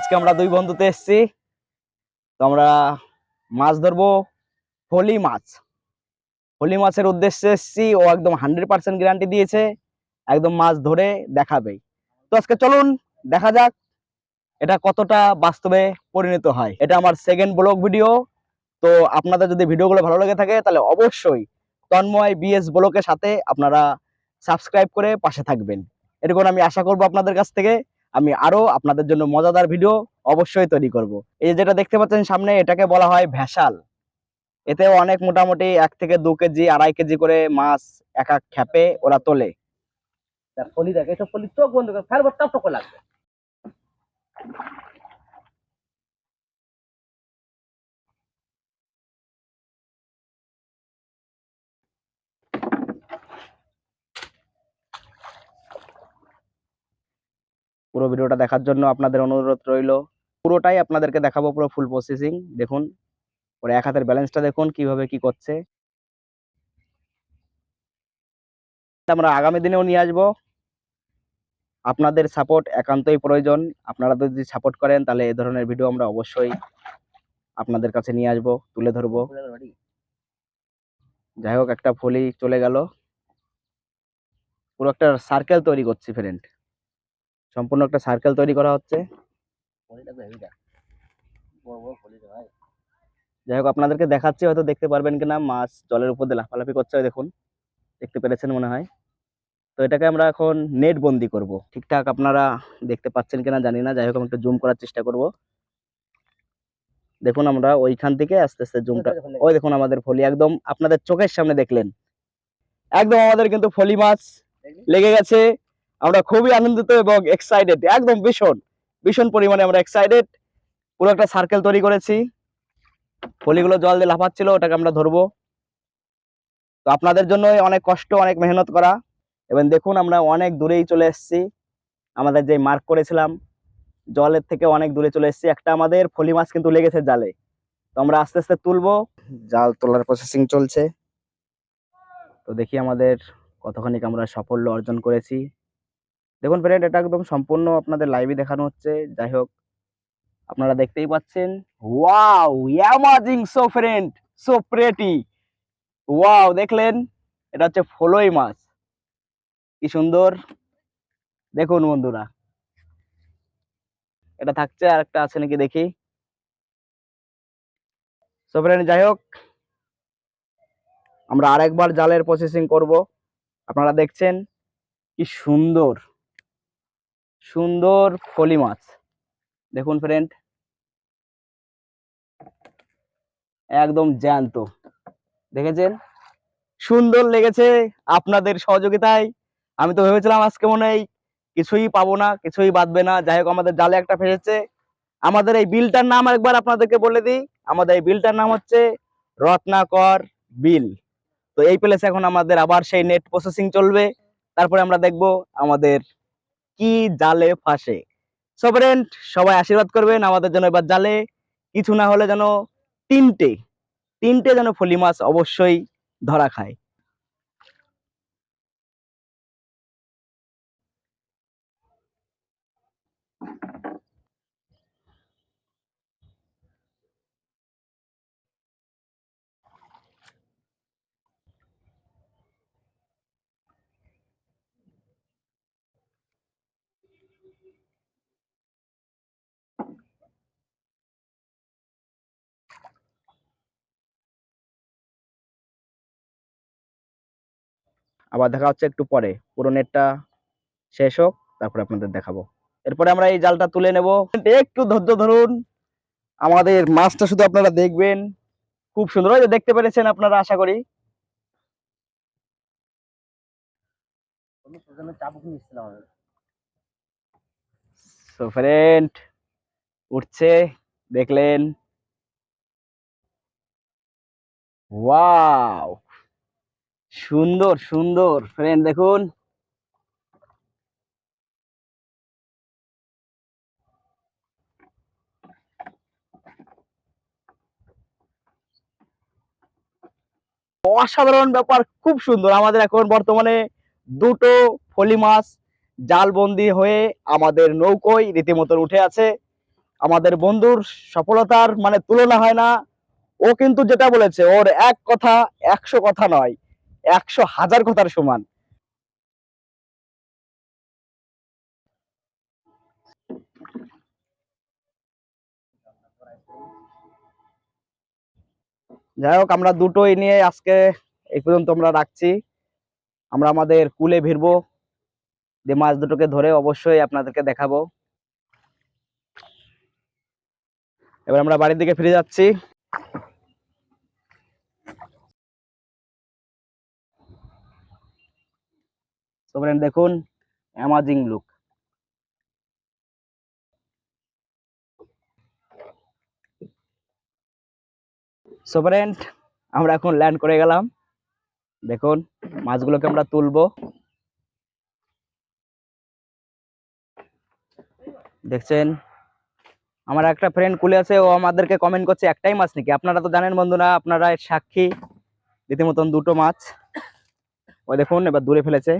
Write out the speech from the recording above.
আজকে আমরা দুই বন্ধুতে এসেছি। তো আমরা মাছ ধরবো হোলি মাছ। হোলি মাছের উদ্দেশ্যে এসেছি, ও একদম হান্ড্রেড পার্সেন্ট গ্যারান্টি দিয়েছে, একদম মাছ ধরে দেখাবে। তো আজকে চলুন, দেখা যাক এটা কতটা বাস্তবে পরিণত হয়। এটা আমার সেকেন্ড ব্লগ ভিডিও তো আপনাদের যদি ভিডিওগুলো ভালো লেগে থাকে, তাহলে অবশ্যই তন্ময় বিএস ব্লকের সাথে আপনারা সাবস্ক্রাইব করে পাশে থাকবেন। এরকম আমি আশা করব আপনাদের কাছ থেকে। আমি আরও আপনাদের জন্য মজাদার ভিডিও অবশ্যই তৈরি করব। এই যেটা দেখতে পাচ্ছেন সামনে, এটাকে বলা হয় ভেসাল। এতে অনেক মোটামুটি এক থেকে দু কেজি, আড়াই কেজি করে মাছ এক এক খ্যাপে ওরা তোলে। ফলি দেখ এসব ফলি চোখ বন্ধ করে ফেরবার টক লাগবে। পুরো ভিডিওটা দেখার জন্য আপনাদের অনুরোধ রইল। পুরোটাই আপনাদেরকে দেখাবো পুরো ফুল প্রসেসিং দেখুন। ওর এক হাতের ব্যালেন্সটা দেখুন, কীভাবে কি করছে। আমরা আগামী দিনেও নিয়ে আসব। আপনাদের সাপোর্ট একান্তই প্রয়োজন। আপনারা যদি সাপোর্ট করেন, তাহলে এ ধরনের ভিডিও আমরা অবশ্যই আপনাদের কাছে নিয়ে আসব, তুলে ধরবো। যাই হোক, একটা ফলি চলে গেল। পুরো একটা সার্কেল তৈরি করছি ফ্রেন্ড সম্পূর্ণ একটা সার্কেল তৈরি করা হচ্ছে। যাই হোক আপনাদেরকে দেখাচ্ছি হয়তো দেখতে পারবেন কিনা। মাছ জলের উপর দিয়ে লাফালাফি করছে দেখুন। দেখতে পেরেছেন মনে হয়। তো এটাকে আমরা এখন নেট বন্দি করব। ঠিকঠাক আপনারা দেখতে পাচ্ছেন কিনা জানি না। যাই হোক আমি একটু জুম করার চেষ্টা করব। দেখুন আমরা ওইখান থেকে আস্তে আস্তে জুমটা ওই দেখুন আমাদের ফলি একদম আপনাদের চোখের সামনে দেখলেন। একদম আমাদের কিন্তু ফলি মাছ লেগে গেছে। আমরা খুবই আনন্দিত এবং এক্সাইটেড একদম ভীষণ ভীষণ পরিমাণে আমরা এক্সাইটেড পুরো একটা সার্কেল তৈরি করেছি। ফলিগুলো জল দিয়ে লাফাচ্ছিল, ওটাকে আমরা ধরবো। তো আপনাদের জন্য অনেক কষ্ট, অনেক মেহনত করা। এবং দেখুন, আমরা অনেক দূরেই চলে এসেছি। আমাদের যে মার্ক করেছিলাম, জলের থেকে অনেক দূরে চলে এসেছি। একটা আমাদের ফলি মাছ কিন্তু লেগেছে জালে। তো আমরা আস্তে আস্তে তুলবো। জাল তোলার প্রসেসিং চলছে। তো দেখি আমাদের কতখানি আমরা সাফল্য অর্জন করেছি। দেখুন ফ্রেন্ড এটা একদম সম্পূর্ণ আপনাদের লাইভে দেখানো হচ্ছে। যাই হোক, আপনারা দেখতেই পাচ্ছেন। Wow amazing so friend so pretty wow দেখলেন? এটা হচ্ছে ফলোই মাছ। কি সুন্দর। দেখুন বন্ধুরা। এটা থাকছে আর একটা আছে নাকি দেখি। সো ফ্রেন্ড যাই হোক, আমরা আরেকবার জালের প্রসেসিং করব। আপনারা দেখছেন কি সুন্দর। সুন্দর ফলি মাছ। দেখুন ফ্রেন্ড একদম জ্যান্ত। দেখেছেন? সুন্দর লেগেছে আপনাদের সহযোগিতায়। আমি তো ভেবেছিলাম আজকে মনে হয় কিছুই পাবো না, কিছুই বাঁধবে না। যাই হোক, আমাদের জালে একটা ফেসেছে আমাদের এই বিলটার নাম একবার আপনাদেরকে বলে দিই। আমাদের এই বিলটার নাম হচ্ছে রত্নাকর বিল। তো এই প্লেসে এখন আমাদের আবার সেই নেট প্রসেসিং চলবে। তারপরে আমরা দেখব আমাদের কি জালে ফাঁসে? সবরেন্ট সবাই আশীর্বাদ করবেন আমাদের জন্য এবার জালে। কিছু না হলে যেন তিনটে তিনটে যেন ফলি মাছ অবশ্যই ধরা খায়। আবার দেখা হচ্ছে একটু পরে। পুরো নেটটা শেষ হোক, তারপরে আপনাদের দেখাবো। এরপরে আমরা এই জালটা তুলে নেব। একটু ধৈর্য ধরুন। আমাদের মাছটা শুধু আপনারা দেখবেন। খুব সুন্দর। যে দেখতে পেরেছেন আপনারা, আশা করি। উঠছে, দেখলেন। ওয়াও সুন্দর সুন্দর। ফ্রেন্ড দেখুন। অসাধারণ ব্যাপার, খুব সুন্দর। আমাদের এখন বর্তমানে দুটো ফলি মাছ জালবন্দি হয়ে আমাদের নৌকোয় রীতিমতো উঠে আছে। আমাদের বন্ধুর সফলতার মানে তুলনা হয় না। ও কিন্তু যেটা বলেছে, ওর এক কথা, একশো কথা নয়। একশো হাজার কথার সমান। যাই হোক, আমরা দুটোই নিয়ে আজকে এই পর্যন্ত আমরা রাখছি। আমরা আমাদের কুলে ভিড়বো। যে মাছ দুটোকে ধরে অবশ্যই আপনাদেরকে দেখাবো। এবার আমরা বাড়ির দিকে ফিরে যাচ্ছি। তো friend, দেখুন অ্যামাজিং লুক সো ফ্রেন্ড আমরা এখন ল্যান্ড করে গেলাম। দেখুন, মাছগুলোকে আমরা তুলবো। দেখছেন? আমার একটা ফ্রেন্ড কুলে আছে, ও আমাদেরকে কমেন্ট করছে, একটাই মাছ নাকি? আপনারা তো জানেন বন্ধুরা, আপনারা সাক্ষী। রীতিমতন দুটো মাছ। ও দেখুন, এবার দূরে ফেলেছে।